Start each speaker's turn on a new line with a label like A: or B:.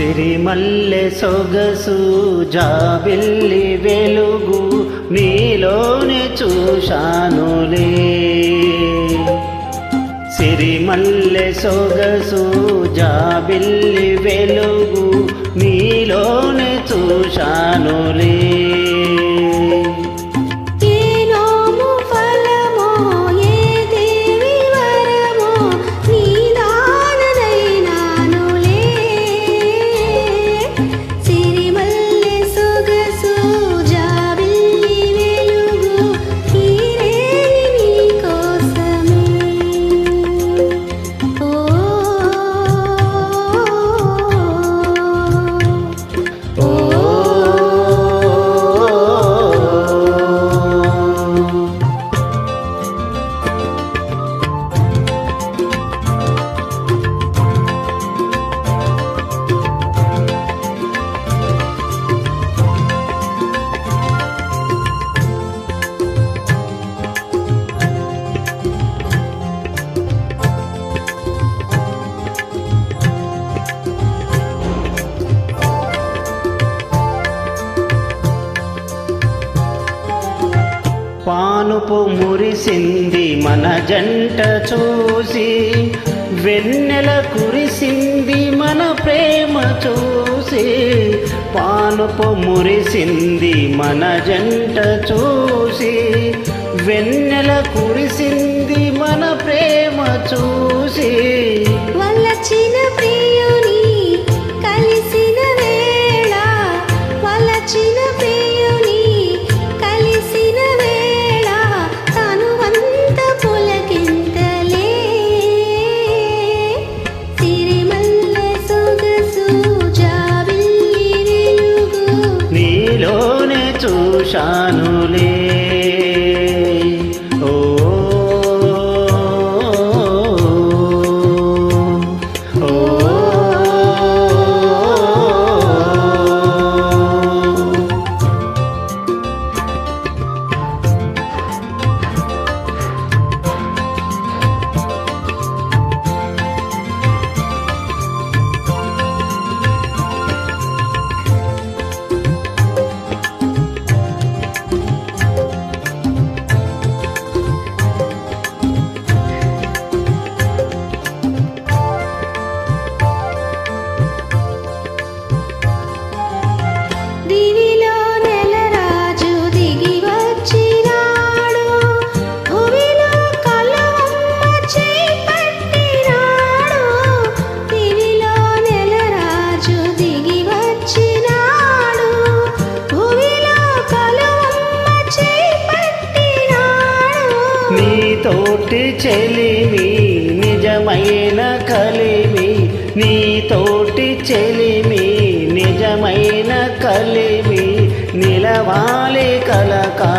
A: సిరిమల్లె సొగసు జాబిల్లి వెలుగు నీలోనే చూశానులే సిరిమల్లె సొగసు జాబిల్లి వెలుగు నీలోనే చూశానులే పానుపు మురిసింది మన జంట చూసి వెన్నెల కురిసింది మన ప్రేమ చూసి పానుపు మురిసింది మన జంట చూసి వెన్నెల కురిసింది మన చూశానులే చెలిమి నిజమైన కలిమి నీతోటి చెలిమి నిజమైన కలిమి నిలవాలి కలకా